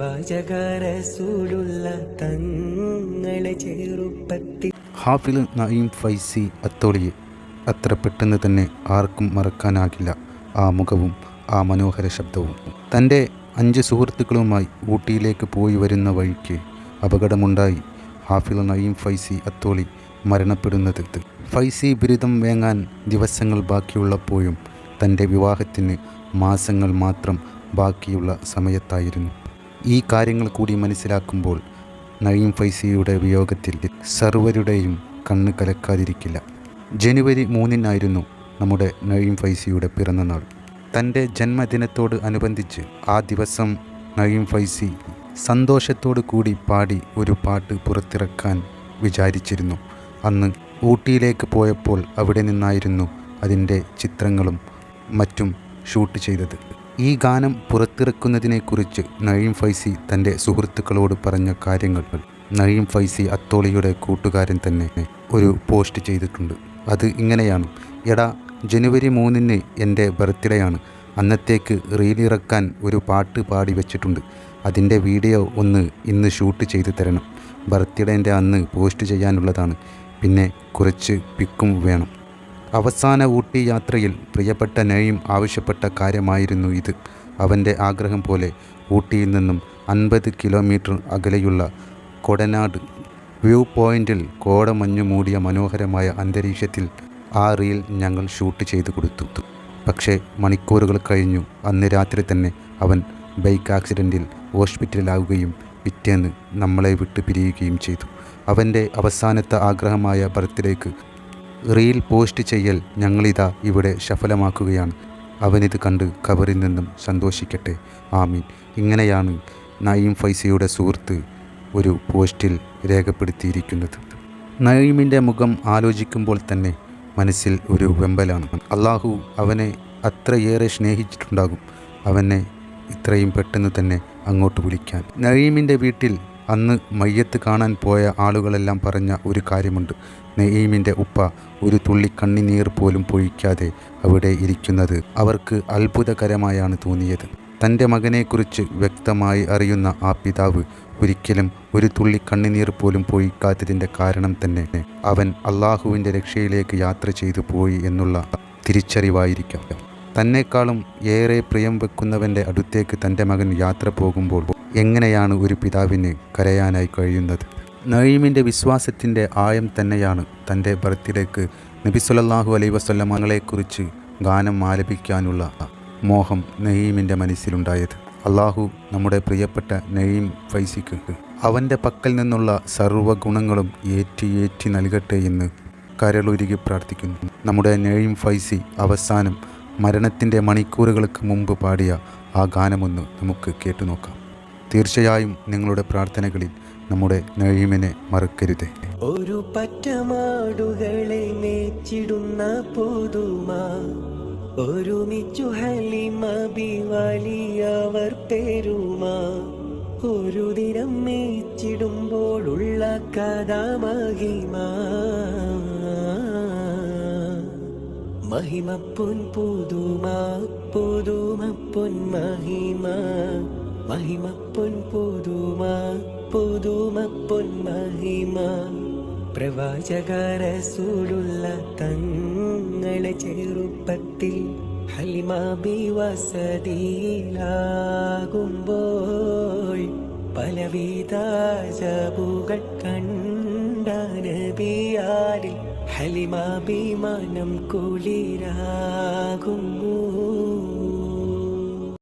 തങ്ങളെ ഹാഫിൽ നയീം ഫൈസി അത്തോളിയെ. അത്ര പെട്ടെന്ന് തന്നെ ആർക്കും മറക്കാനാകില്ല ആ മുഖവും ആ മനോഹര ശബ്ദവും. തന്റെ അഞ്ച് സുഹൃത്തുക്കളുമായി ഊട്ടിയിലേക്ക് പോയി വരുന്ന വഴിക്ക് അപകടമുണ്ടായി ഹാഫിൽ നയീം ഫൈസി അത്തോളി മരണപ്പെടുന്നത്. ഫൈസി ബിരുദം വേങ്ങാൻ ദിവസങ്ങൾ ബാക്കിയുള്ളപ്പോഴും തന്റെ വിവാഹത്തിന് മാസങ്ങൾ മാത്രം ബാക്കിയുള്ള സമയത്തായിരുന്നു. ഈ കാര്യങ്ങൾ കൂടി മനസ്സിലാക്കുമ്പോൾ നയീം ഫൈസിയുടെ വിയോഗത്തിൽ സർവരുടെയും കണ്ണ് കലക്കാതിരിക്കില്ല. ജനുവരി മൂന്നിനായിരുന്നു നമ്മുടെ നയീം ഫൈസിയുടെ പിറന്നനാൾ തന്റെ ജന്മദിനത്തോട് അനുബന്ധിച്ച് ആ ദിവസം നയീം ഫൈസി സന്തോഷത്തോടു കൂടി പാടി ഒരു പാട്ട് പുറത്തിറക്കാൻ വിചാരിച്ചിരുന്നു. അന്ന് ഊട്ടിയിലേക്ക് പോയപ്പോൾ അവിടെ നിന്നായിരുന്നു അതിന്റെ ചിത്രങ്ങളും മറ്റും ഷൂട്ട് ചെയ്തത്. ഈ ഗാനം പുറത്തിറക്കുന്നതിനെക്കുറിച്ച് നഴീം ഫൈസി തന്റെ സുഹൃത്തുക്കളോട് പറഞ്ഞ കാര്യങ്ങൾ നഴീം ഫൈസി അത്തോളിയുടെ കൂട്ടുകാരൻ തന്നെ ഒരു പോസ്റ്റ് ചെയ്തിട്ടുണ്ട്. അത് ഇങ്ങനെയാണ്. എടാ ജനുവരി മൂന്നിന് എന്റെ ബർത്ത്ഡേ ആണ് അന്നത്തേക്ക് റീലിറക്കാൻ ഒരു പാട്ട് പാടി വെച്ചിട്ടുണ്ട്. അതിന്റെ വീഡിയോ ഒന്ന് ഇന്ന് ഷൂട്ട് ചെയ്ത് തരണം. ബർത്ത്ഡേന്റെ അന്ന് പോസ്റ്റ് ചെയ്യാനുള്ളതാണ്. പിന്നെ കുറച്ച് പിക്കും വേണം. അവസാന ഊട്ടി യാത്രയിൽ പ്രിയപ്പെട്ട നെയ്യും ആവശ്യപ്പെട്ട കാര്യമായിരുന്നു ഇത്. അവന്റെ ആഗ്രഹം പോലെ ഊട്ടിയിൽ നിന്നും അൻപത് കിലോമീറ്റർ അകലെയുള്ള കൊടനാട് വ്യൂ പോയിന്റിൽ കോടമഞ്ഞു മൂടിയ മനോഹരമായ അന്തരീക്ഷത്തിൽ ആ റീൽ ഞങ്ങൾ ഷൂട്ട് ചെയ്തു കൊടുത്തു. പക്ഷേ മണിക്കൂറുകൾ കഴിഞ്ഞു. അന്ന് രാത്രി തന്നെ അവൻ ബൈക്ക് ആക്സിഡന്റിൽ ഹോസ്പിറ്റലിലാവുകയും പിറ്റേന്ന് നമ്മളെ വിട്ടു പിരിയുകയും ചെയ്തു. അവന്റെ അവസാനത്തെ ആഗ്രഹമായ ബർത്ത്ഡേക്ക് റീൽ പോസ്റ്റ് ചെയ്യൽ ഞങ്ങളിതാ ഇവിടെ സഫലമാക്കുകയാണ് അവനിത് കണ്ട് കബറിൽ നിന്നും സന്തോഷിക്കട്ടെ. ആമീൻ. ഇങ്ങനെയാണ് നയീം ഫൈസിയുടെ സുഹൃത്ത് ഒരു പോസ്റ്റിൽ രേഖപ്പെടുത്തിയിരിക്കുന്നത്. നയീമിന്റെ മുഖം ആലോചിക്കുമ്പോൾ തന്നെ മനസ്സിൽ ഒരു വെമ്പലാണ്. അള്ളാഹു അവനെ അത്രയേറെ സ്നേഹിച്ചിട്ടുണ്ടാകും. അവനെ ഇത്രയും പെട്ടെന്ന് തന്നെ അങ്ങോട്ട് വിളിക്കാൻ. നയീമിന്റെ വീട്ടിൽ അന്ന് മയ്യത്ത് കാണാൻ പോയ ആളുകളെല്ലാം പറഞ്ഞ ഒരു കാര്യമുണ്ട്. നെയ്മിന്റെ ഉപ്പ ഒരു തുള്ളി കണ്ണിനീർ പോലും പൊഴിക്കാതെ അവിടെ ഇരിക്കുന്നത് അവർക്ക് അത്ഭുതകരമായാണ് തോന്നിയത്. തന്റെ മകനെക്കുറിച്ച് വ്യക്തമായി അറിയുന്ന ആ പിതാവ് ഒരിക്കലും ഒരു തുള്ളി കണ്ണിനീർ പോലും പൊഴിക്കാത്തതിന്റെ കാരണം തന്നെ അവൻ അള്ളാഹുവിന്റെ രക്ഷയിലേക്ക് യാത്ര ചെയ്തു പോയി എന്നുള്ള തിരിച്ചറിവായിരിക്കാം. തന്നെക്കാളും ഏറെ പ്രിയം വെക്കുന്നവന്റെ അടുത്തേക്ക് തന്റെ മകൻ യാത്ര പോകുമ്പോൾ എങ്ങനെയാണ് ഒരു പിതാവിന് കരയാനായി കഴിയുന്നത്? നഴീമിന്റെ വിശ്വാസത്തിന്റെ ആയം തന്നെയാണ് തന്റെ ബർത്ത്ഡേക്ക് നബി സല്ലല്ലാഹു അലൈഹി വസല്ലമകളെക്കുറിച്ച് ഗാനം ആലപിക്കാനുള്ള മോഹം നയീമിന്റെ മനസ്സിലുണ്ടായത്. അള്ളാഹു നമ്മുടെ പ്രിയപ്പെട്ട നയീം ഫൈസിക്ക് അവന്റെ പക്കൽ നിന്നുള്ള സർവഗുണങ്ങളും ഏറ്റി ഏറ്റി നൽകട്ടെ എന്ന് കരളുരുകി പ്രാർത്ഥിക്കുന്നു. നമ്മുടെ നയീം ഫൈസി അവസാനം മരണത്തിന്റെ മണിക്കൂറുകൾക്ക് മുമ്പ് പാടിയ ആ ഗാനമൊന്ന് നമുക്ക് കേട്ടു നോക്കാം തീർച്ചയായും നിങ്ങളുടെ പ്രാർത്ഥനകളിൽ നമ്മുടെ നഴീമിനെ മറക്കരുത്. ഒരു പറ്റമാടുകളെ മേച്ചിടുന്ന പുതുമ ഒരുമിച്ചു ഹലിമ ബിവാലിയവർ പെരുമ ഒരു ദിനം മേച്ചിടുമ്പോഴുള്ള കഥ മഹിമ മഹിമപ്പൊൻ പുതുമ പുതുമപ്പൊൻ മഹിമ മഹിമപ്പൊൻ പുതുമ പുതുമ പൊൻ മഹിമ. പ്രവാചകരസൂലുള്ള തങ്ങളെ ചെറുപ്പത്തിൽ ഹലിമ വസതിയിലാകുമ്പോൾ പലവിധ ജബുകൾ കണ്ട നബിയാരിൽ ഹലിമ ബിമാനം കുളിരാകുന്നു